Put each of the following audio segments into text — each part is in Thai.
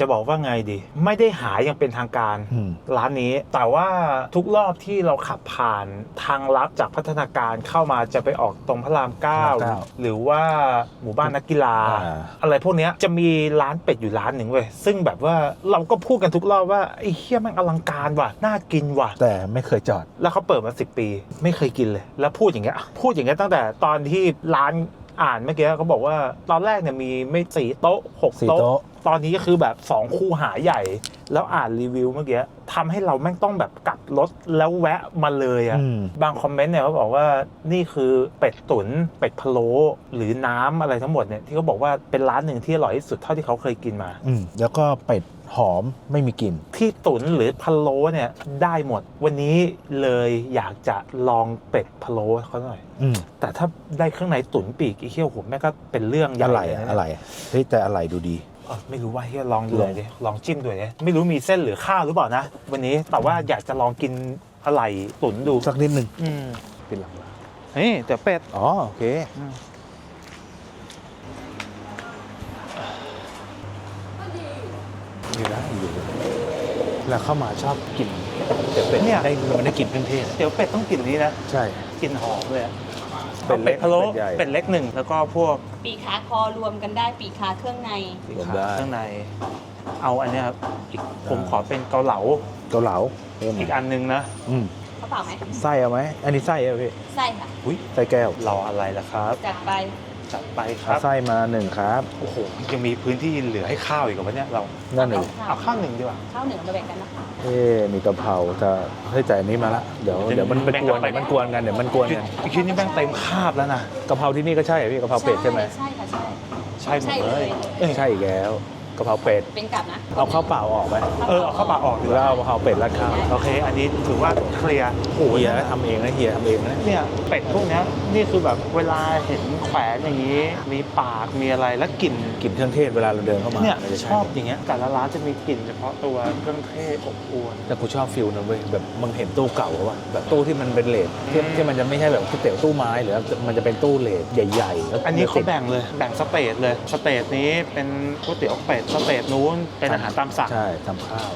จะบอกว่าไงดี ไม่ได้หาอย่างเป็นทางการ อืม ร้านนี้ แต่ว่าทุกรอบที่เราขับผ่านทางลัดจากพัฒนาการเข้ามาจะไปออกตรงพระรามเก้าพระรามเก้าหรือว่าหมู่บ้านนักกีฬา อ่า อะไรพวกเนี้ยจะมีร้านเป็ดอยู่ร้านหนึ่งเว้ยซึ่งแบบว่าเราก็พูดกันทุกรอบว่าไอ้เฮี้ยแม่งอลังการว่ะน่ากินว่ะ แต่ไม่เคยจอด แล้วเขาเปิดมาสิปี ไม่เคยกินเลย แล้วพูดอย่างเงี้ยพูดอย่างเงี้ยตั้งแต่ตอนที่ร้าน อ่านเมื่อกี้เขาบอกว่าตอนแรกเนี่ยมีไม่สี่โต๊ะหกสี่โต๊ะ โต๊ะ ตอนนี้ก็คือแบบ2คู่หาใหญ่ แล้วอ่านรีวิวเมื่อกี้ทำให้เราแม่งต้องแบบกลับรถแล้วแวะมาเลยอะอืมบางคอมเมนต์เนี่ยเขาบอกว่านี่คือเป็ดตุ๋นเป็ดพะโล้หรือน้ำอะไรทั้งหมดเนี่ยที่เขาบอกว่าเป็นร้านหนึ่งที่อร่อยที่สุดเท่าที่เขาเคยกินมาอืมแล้วก็เป็ดหอมไม่มีกลิ่นที่ตุ๋นหรือพะโล้เนี่ยได้หมด วันนี้เลยอยากจะลองเป็ดพะโล้เขาหน่อยอืมแต่ถ้าได้เครื่องในตุ๋นปีกไอ้เหี้ยผมแม่งก็เป็นเรื่องใหญ่อะไรเลยอะนอะไรอะเฮ้ยแต่อะไรดูดี เออไม่รู้ว่าเฮียลองดูลหอน่องยดิลองจิ้มดูหน่อยดิไม่รู้มีเส้นหรือข้าวหรือเปล่านะ วันนี้แต่ว่าอยากจะลองกินอะไรตุ๋นดูสักนิดหนึ่งอืมเป็นหลังร้านเฮ้ยแต่เป็ดอ๋อโอเคอืมอยู่ได้อยู่แล้วเข้ามาชอบกินแต่เป็ดได้มันได้กลิ่นเครื่องเทศเดี๋ยวเป็ดต้องกลิ่นนี้นะใช่กลิ่นหอมเลยอะเป็ดเล็กอาพะโล้เป็ดใหญ่เป็ดเล็กหนึ่งแล้วก็พวก ปีกขาคอรวมกันได้ปีกขาเครื่องใน รวมได้ ข้างใน เอาอันเนี้ยครับอีกผมขอเป็นเกาเหลาเกาเหลาเพิ่มอีกอันหนึงนะ อืมเขาเปล่าไหมไส้เอาไหมอันนี้ไส้เอาพี่ใช่ค่ะ อุ้ยไส้แก้วรออะไรล่ะครับ จัดไป จัดไปคเอารับไส้มาหนึ่งครับ โอ้โหยังมีพื้นที่เหลือให้ข้าวอีกเหรอวะเนี่ยเรานั่นหนึ่งเอาข้าวหนึ่งดีกว่า ข้าวเหนือมาแบ่งกันนะคะเอ๊ะมีกะเพราจะเฮ้ยแต่อันนี้มาละ เดี๋ยวเดี๋ยวมันไปกวนแบ่งกันไปมันกวนกันเดี๋ยวมันกวนกันอีกชิ้นนี้แม่งเต็มคาบแล้วนะกะเพราที่นี่ก็ใช่เหรอพี่กะเพราเป็ดใช่ไหม ใช่ค่ะใช่ ใช่หมดเลยใช่เลย เอ้ยใช่อีกแล้ว กะเพราเป็ดเป็นกลับนะเอาข้าวเปล่าออกไหมเออเอาข้าวปลาออกหดีรือกว่าเอากะเพราเป็ดราดข้าวโอเค อันนี้ถือว่าเคลียร์โอ้โหเฮียทำเองนะเฮียทำเองนะเนี่ยเป็ดพวกเนี้ยนี่คือแบบเวลาเห็นแขวนอย่างนี้ มีปากมีอะไรแล้วกลิ่นกลิ่นเครื่องเทศเวลาเราเดินเข้ามาเนี่ยมันจะชใช่อบอย่างเงี้ยแต่ละร้านจะมีกลิ่นเฉพาะตัวเครื่องเทศอบอวน แต่กูชอบฟิลนั้นเว้ยแบบมึงเห็นตู้เก่าอะวะแบบตู้ที่มันเป็นเลทที่อืมที่มันจะไม่ใช่แบบก๋วยเตี๋ยวตู้ไม้หรือมันจะเป็นตู้เลทใหญ่ๆแล้วอันนี้เขาติดแบ่งเลยแบ่งสเตจเลยสเตจนี้เป็นก๋วยเตี๋ยวเป็ดสเตจนู้นเป็นอาหารตามสั่ง ใช่ทำข้าว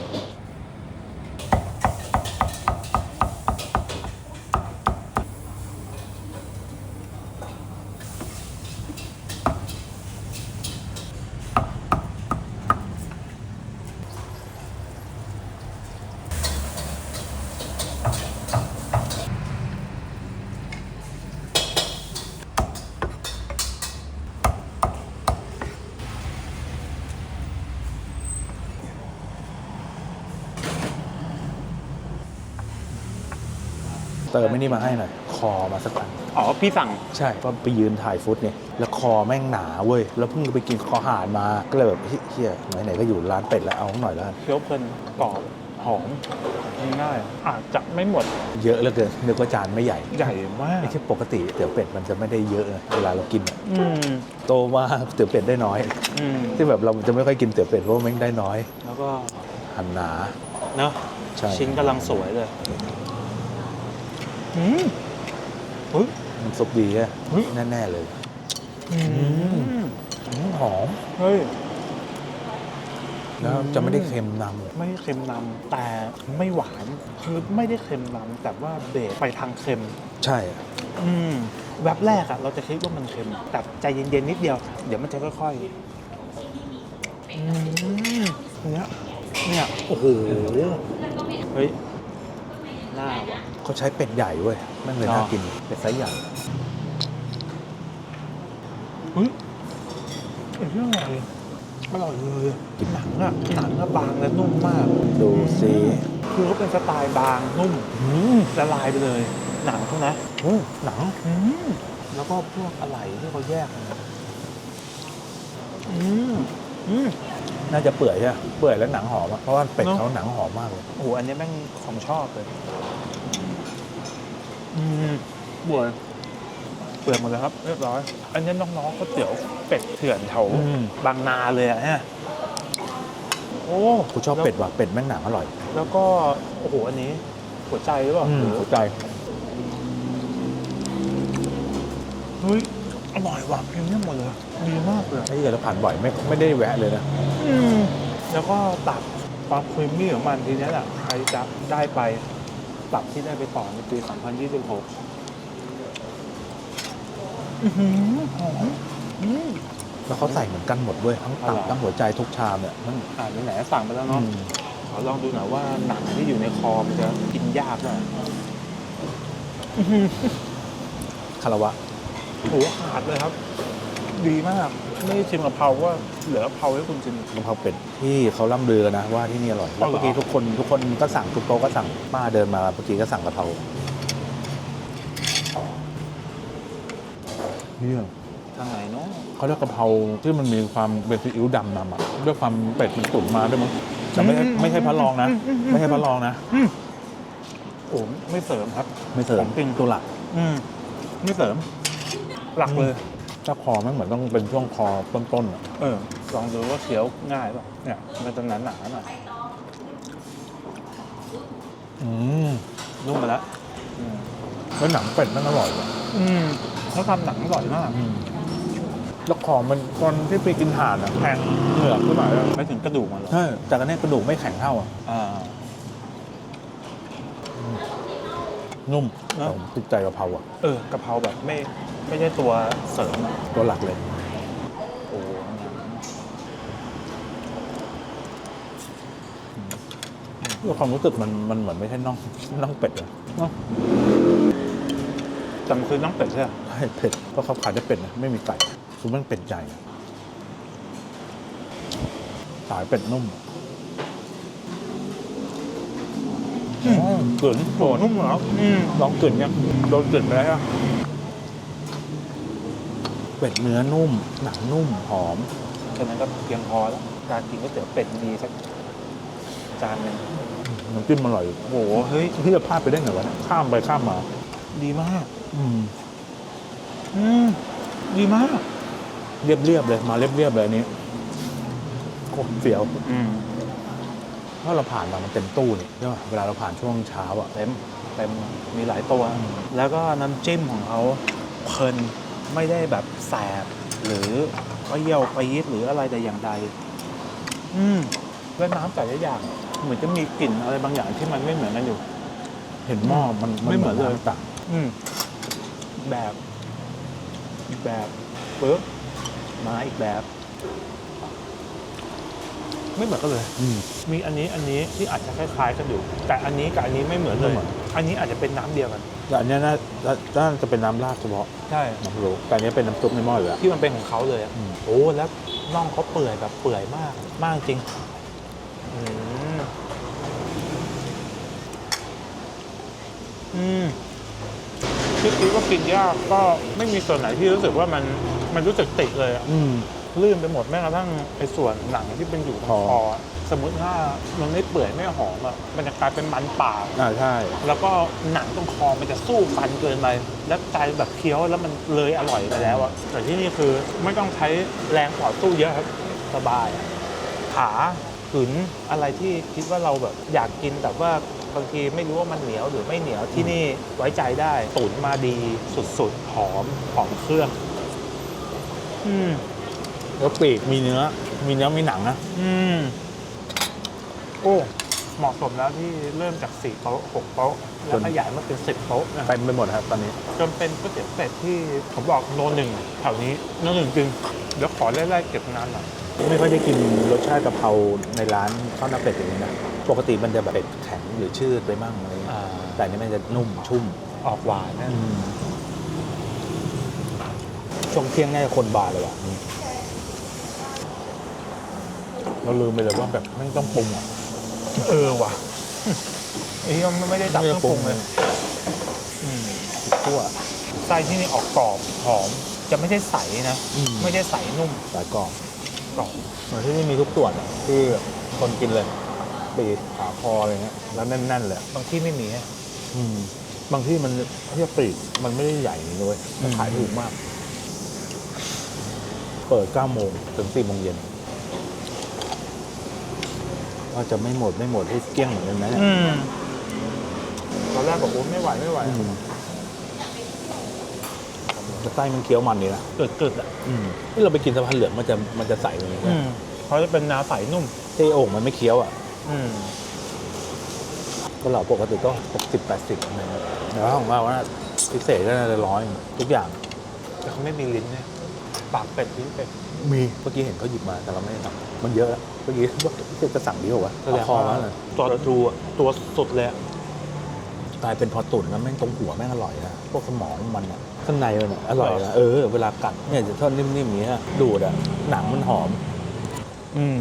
ติมไม่นี่มาให้หน่อยคอมาสักอันอ๋อ พี่สั่ง ใช่ก็ไปยืนถ่ายฟุตเนี่ยแล้วคอแม่งหนาเว้ย แล้วเพิ่งไปกินคอหานมา ก็เลยแบบเฮ้ยเฮียไหนๆก็อยู่ร้านเป็ดแล้วเอาหน่อยแล้วกันเคี้ยวเพลินกรอบหอมง่ายๆอาจจะไม่หมดเยอะเหลือเกินนึกว่าจานไม่ใหญ่ใหญ่มาก ไม่ใช่ปกติเตี๋ยวเป็ดมันจะไม่ได้เยอะนะเวลาเรากินอะอืมโตมาเตี๋ยวเป็ดได้น้อย อืมที่แบบเราจะไม่ค่อยกินเตี๋ยวเป็ดเพราะว่าแม่งได้น้อยแล้วก็ หั่นหนา เนอะใช่ ชิ้นกำลังสวยเลย อืมเฮ้ยมันซุปดีอะเฮ้ย แน่ๆเลย อืมอืมหอม เฮ้ย แล้วจะไม่ได้เค็มนำ ไม่เค็มนำแต่ไม่หวาน คือไม่ได้เค็มนำแต่ว่าเบสไปทางเค็ม ใช่อะอืมแวบแรกอะเราจะคิดว่ามันเค็มแต่ใจเย็นๆนิดเดียว เดี๋ยวมันจะค่อยๆอืมเนี่ยเนี่ยโอ้โหเฮ้ยน่าว่ะ เขาใช้เป็ดใหญ่เว้ยแม่งเลยอ๋อน่ากินเป็ดไซส์ใหญ่เฮ้ยไอ้เรื่องอะไรอร่อยเลยหนังอะหนังอะบางและนุ่มมาก ดูสิคือเขาเป็นสไตล์บางนุ่มอืมละลายไปเลย หนังเขานะอืมหนังอืมแล้วก็พวกอะไรที่เขาแยกกันนะอืมอืมน่าจะเปื่อยใช่ไหมเปื่อยแล้วหนังหอมอะเพราะว่าเป็ดเนอะเขาหนังหอมมากเลยโอ้โหอันนี้แม่งของชอบเลย อืมบวยเปื่อยหมดแล้วครับ เรียบร้อย อันนี้น้องๆก็เตี๋ยวเป็ดเถื่อนแถวอืม บางนาเลยอะฮะโอ้กูชอบเป็ดว่ะเป็ดแม่งหนังอร่อยแล้วก็ โอ้โห อันนี้หัวใจหรือเปล่าอืมหรือหัวใจเฮ้ยอร่อยว่ะพรีเมียมหมดเลยดีมากเลย ไอ้เหี้ยแล้วผ่านบ่อยไม่ไม่ได้แวะเลยนะอืมแล้วก็ตัดความครีมมี่ของมันทีเนี้ยแหละใครจะได้ไป ตับที่ได้ไปต่อในปี 2026 อื้อหือหอมอืมแล้วเขาใส่เหมือนกันหมดเว้ยทั้งตับอ๋อเหรอทั้งหัวใจทุกชามเนี่ยมันอ่าไหนๆสั่งไปแล้วเนาะอืมขอลองดูหน่อยว่าหนังที่อยู่ในคอมันจะกินยากหน่อยคารวะโหขาดเลยครับ ดีมากไม่ได้ชิมกะเพราว่าเหลือกะเพราให้คุณชิม กะเพราเป็ดที่เขาล่ำลือกันนะว่าที่นี่อร่อยแล้วอ๋อเหรอเมื่อกี้ทุกคนทุกคนก็สั่งทุกโต๊ะก็สั่งป้าเดินมาเมื่อกี้ก็สั่งกะเพราเนี่ยทางไหนเนาะเขาเรียกกะเพราที่มันมีความเป็นซีอิ๊วดำนำอะด้วยความเป็ดมันตุ๋นมาด้วยมั้งแต่ไม่ใช่ไม่ใช่พะลองนะ ไม่ใช่พะลองนะโอ้ไม่เสริมครับ ไม่เสริขมองจริงตัวหลัก อืมไม่เสริม หลักเลย ถ้าคอมันเหมือนต้องเป็นช่วงคอต้นๆอะเออ ลองดูว่าเคี้ยวง่ายป่ะเนี่ย มันจะหนาหนาๆหน่อยอืมนุ่มไปแล้วอืมแล้วหนังเป็ดนั่นอร่อยว่ะอืมเขาทำหนังอร่อยมาก แล้วคอมันตอนที่ไปกินห่านอะแทงเหงือกขึ้นมาเลยไม่ถึงกระดูกมันหรอกใช่แต่อันนี้กระดูกไม่แข็งเท่าอะอ่า นุ่มเนอะ ผมติดใจกะเพราอะ เออกะเพราแบบไม่ ไม่ใช่ตัวเสริมอะตัวหลักเลย โอ้โหแล้วความรู้สึกมันมันเหมือนไม่ใช่น่องน่องเป็ดเลยเนาะแต่มันคือน้องเป็ดใช่ไหมใช่เป็ดเพราะเขาขายได้เป็ดนะไม่มีไก่คือมันเป็ดใหญ่อะสายเป็ดนุ่มกลืนโอ้โหนุ่มเหรออืมลองกลืนยังโดนกลืนไปแล้วอะ เป็ดเนื้อนุ่ม หนังนุ่มหอมแค่นั้นก็เพียงพอแล้วการกินก๋วยเตี๋ยวเป็ดดีสักจานหนึ่งน้ำจิ้มอร่อยโอ้โหเฮ้ยที่จะพลาดไปได้ไงวะเนี่ยข้ามไปข้ามมา ดีมาก อืมอืมดีมาก เรียบเรียบๆเลยมาเรียบเรียบๆเลยอันนี้โคตรเฟี้ยวอืมถ้าเราผ่านมามันเต็มตู้นี่ใช่ป่ะเวลาเราผ่านช่วงเช้าอะเต็มเต็มมีหลายตัวอืมแล้วก็น้ำจิ้มของเขาเพลิน ไม่ได้แบบแสบ หรือเปรี้ยวปี๊ดหรืออะไรแต่อย่างใด อืมแล้วน้ำแต่ละอย่าง เหมือนจะมีกลิ่นอะไรบางอย่างที่มันไม่เหมือนกันอยู่ เห็นหม้อมันไม่เหมือนเลยต่างอืม แบบอีกแบบปึ๊บมาอีกแบบ ไม่เหมือนกันเลย อืม มีอันนี้อันนี้ที่อาจจะคล้ายๆกันอยู่ แต่อันนี้กับอันนี้ไม่เหมือนเลยไม่เหมือน อันนี้อาจจะเป็นน้ำเดียวกัน แต่อันเนี้ยน่าน่าน่าจะเป็นน้ำราดเฉพาะใช่ น้ำรู้แต่อันเนี้ยเป็นน้ำซุปในหม้ออยู่แล้ว ที่มันเป็นของเขาเลยอะอืม โอ้แล้วน่องเขาเปื่อยแบบเปื่อยมาก มากจริงอืมอืมที่คิดว่ากินยากก็ไม่มีส่วนไหนที่รู้สึกว่ามันมันรู้สึกติดเลยอะอืม ลื่นไปหมดแม้กระทั่งไอ้ส่วนหนังที่เป็นอยู่ตรงคอคออะสมมติถ้ามันไม่เปื่อยไม่หอมอะมันจะกลายเป็นมันเปล่าอ่าใช่ แล้วก็หนังตรงคอมันจะสู้ฟันเกินไปแล้วกลายแบบเคี้ยวแล้วมันเลยอร่อยไปแล้วอะแต่ที่นี่คือไม่ต้องใช้แรงต่อสู้เยอะครับสบายอะขาขืนอะไรที่คิดว่าเราแบบอยากกินแต่ว่าบางทีไม่รู้ว่ามันเหนียวหรือไม่เหนียวที่นี่ไว้ใจได้ตุ๋นมาดีสุดๆหอมหอมเครื่อง อืม แล้วปีกมีเนื้อ มีเนื้อมีหนังนะอืมโอ้เหมาะสมแล้วที่เริ่มจากสี่โต๊ะหกโต๊ะแล้วขยายมาเป็นสิบโต๊ะนะเต็มไปหมดครับตอนนี้จนเป็นก๋วยเตี๋ยวเป็ดที่ผมบอกโนหนึ่งแถวนี้โนหนึ่งจริงเดี๋ยวขอไล่ๆเก็บงานหน่อยไม่ค่อยได้กินรสชาติกะเพราในร้านข้าวหน้าเป็ดอย่างนี้นะปกติมันจะแบบเป็ดแข็งหรือชืดไปมั่งอะไรอย่างเงี้ยอ่าแต่อันนี้มันจะนุ่มชุ่มออกหวานนะช่วงเที่ยงน่าจะคนบาเลยว่ะ เราลืมไปเลยว่าแบบไม่ต้องปรุงอะเออว่ะไอ้ยังไม่ได้ดับเครื่องปรุงเลยอืมทั่วไส้ที่นี่ออกกรอบหอม จะไม่ใช่ใสนะอืมไม่ใช่ใสนุ่มสายกรอบกรอบเหมือนที่นี่มีทุกส่วนอะที่คนกินเลยปีกขาคออะไรเงี้ยแล้วแน่นๆเลยอะบางที่ไม่มีอะอืม บางที่มันเทียบปีกมันไม่ได้ใหญ่นี่ด้วยมันอืมขายถูกมาก เปิด9โมงถึง4โมงเย็น ว่าจะไม่หมดไม่หมดให้เกลี้ยงเหมือนกันนะเนี่ยอืมตอนแรกบอกโอ้ไม่ไหวไม่ไหวอืมแต่ไส้มันเคี้ยวมันนี่นะเกิดเกิดๆอะอืมที่เราไปกินสะพานเหลืองมันจะมันจะใสกว่านี้อืนะมเขาจะเป็นนาใสนุ่มอที่โอ่งมันไม่เคี้ยวอะอืมก็เหล่าปกติก็หกสิบแปดสิบอะไรเงี้ยแต่ว่าของเราว่าพิเศษก็น่าจะร้อยทุกอย่างแต่เขาไม่มีลิ้นเนี่ยปากเป็ดลิ้นเป็ด มีเมื่อกี้เห็นเขาหยิบมาแต่เราไม่ได้สั่งมันเยอะแล้วเมื่อกี้จะสั่งดีกว่าวะแสเอาดงคอว่ามาเลยตัวดูอะตัวสุดเลยอะกลายเป็นพอตุ๋นแล้วแม่งตรงหัวแม่งอร่อยนะพวกสมองมันอะข้างในมันอะอร่อยนะเออ เวลากัดเนี่ยจะทอดนิ่มๆอย่างเงี้ยดูดอะหนังมันหอม อืม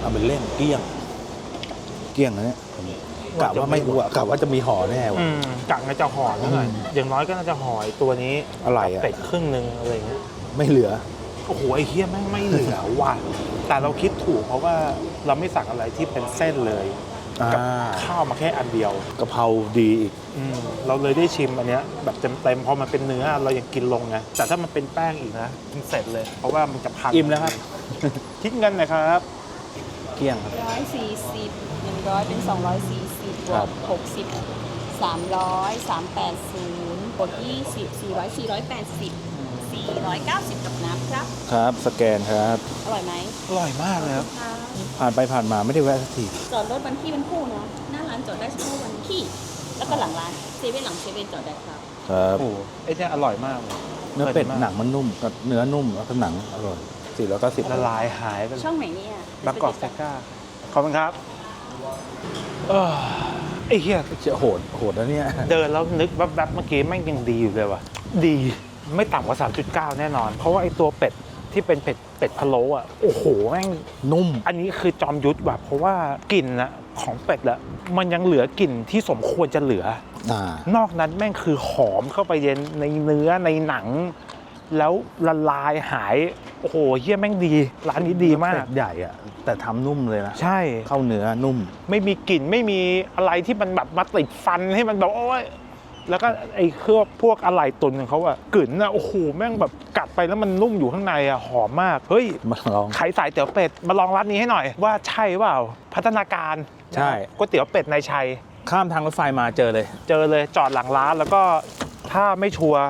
เอาไปเล่นเกลี้ยง เกลี้ยงนะเนี่ยกะว่าไม่รู้อะกะว่าจะมีห่อแน่วะ อืมกังน่าจะห่อนิดหน่อยอืม อย่างน้อยก็น่าจะห่อไอ้ตัวนี้อะไรอะเป็ดครึ่งหนึ่งอะไรเงี้ยไม่เหลือ โอ้โหไอ้เฮียแม่งไม่เหลือว่ะแต่เราคิดถูกเพราะว่าเราไม่สั่งอะไรที่เป็นเส้นเลยอ่ากับข้าวมาแค่อันเดียวกะเพราดีอีกอืมเราเลยได้ชิมอันเนี้ยแบบเต็มๆพอมันเป็นเนื้อเรายังกินลงไงแต่ถ้ามันเป็นแป้งอีกนะมันเสร็จเลย เพราะว่ามันจะพังอิ่มแล้วครับ คิดเงินหนะครับเกลี้ยงครับร้อยสี่สิบหนึ่งร้อยเป็นสองร้อยสี่สิบบควรักบหกสิบสามร้อยสามแปดศูนย์บวกยี่สิบสี่ร้อยสี่ร้อยแปดสิบ สี่ร้อยเก้าสิบกับน้ำครับ ครับ สแกนครับ อร่อยไหมอร่อยมากเลยครับค่ะผ่านไปผ่านมาไม่ได้แวะสักทีจอดรถวันที่เป็นคู่นะหน้าร้านจอดได้เฉพาะวันที่ แล้วก็หลังร้านเซเว่นหลังเซเว่นจอดได้ครับ ครับ โอ้โหไอ้เนี่ยอร่อยมากเลยเนื้อเป็ดมากหนังมันนุ่มกับเนื้อนุ่มแล้วก็หนังอร่อยสี่ร้อยเก้าสิบละลายหายไปเลยช่องไหนเนี่ยบางกอกเซก้าขอบคุณครับเออไอ้เหี้ยเชี่ยโหดโหดแล้วเนี่ย เดินแล้วนึกแวบๆเมื่อกี้แม่งยังดีอยู่เลยว่ะ ดี ไม่ต่ำกว่า 3.9 แน่นอน เพราะว่าไอ้ตัวเป็ดที่เป็นเป็ดเป็ดพะโล้อะโอ้โหแม่งนุ่ม อันนี้คือจอมยุทธว่ะเพราะว่ากลิ่นนะของเป็ดอะมันยังเหลือกลิ่นที่สมควรจะเหลืออ่านอกนั้นแม่งคือหอมเข้าไปเย็นในเนื้อในหนัง แล้วละลายหายโอ้โหเฮี้ยแม่งดี ร้านนี้ดีมากเป็ดใหญ่อะแต่ทำนุ่มเลยนะ ใช่เข้าเนื้อนุ่ม ไม่มีกลิ่นไม่มีอะไรที่มันแบบมาติดฟันให้มันแบบโอ้ย แล้วก็ไอ้เครื่องพวกอะไหล่ตุนของเขาอะกลิ่นอะโอ้โหแม่งแบบกัดไปแล้วมันนุ่มอยู่ข้างในอะหอมมากเฮ้ยมาลองขายสายเตี๋ยวเป็ดมาลองร้านนี้ให้หน่อยว่าใช่เปล่าพัฒนาการใช่ ก๋วยเตี๋ยวเป็ดในชัย ข้ามทางรถไฟมาเจอเลย เจอเลยจอดหลังร้านแล้วก็ถ้าไม่ชัวร์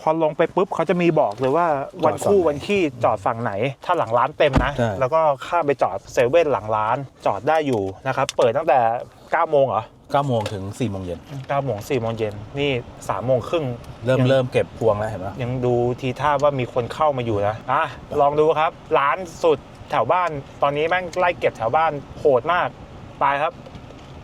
พอลงไปปุ๊บเขาจะมีบอกเลยว่าวันคู่วันขี้จอดฝั่งไหน ถ้าหลังร้านเต็มนะ ใช่ แล้วก็ข้ามไปจอดเซเว่นหลังร้านจอดได้อยู่นะครับ เปิดตั้งแต่9โมงเหรอ 9โมงถึง4โมงเย็น9โมง4โมงเย็นนี่3โมงครึ่งเริ่มยังเริ่มเก็บพวงแล้วเห็นปะยังดูทีท่าว่ามีคนเข้ามาอยู่นะอะลองดูครับ ร้านสุดแถวบ้าน ตอนนี้แม่งไล่เก็บแถวบ้านโหดมากไปครับ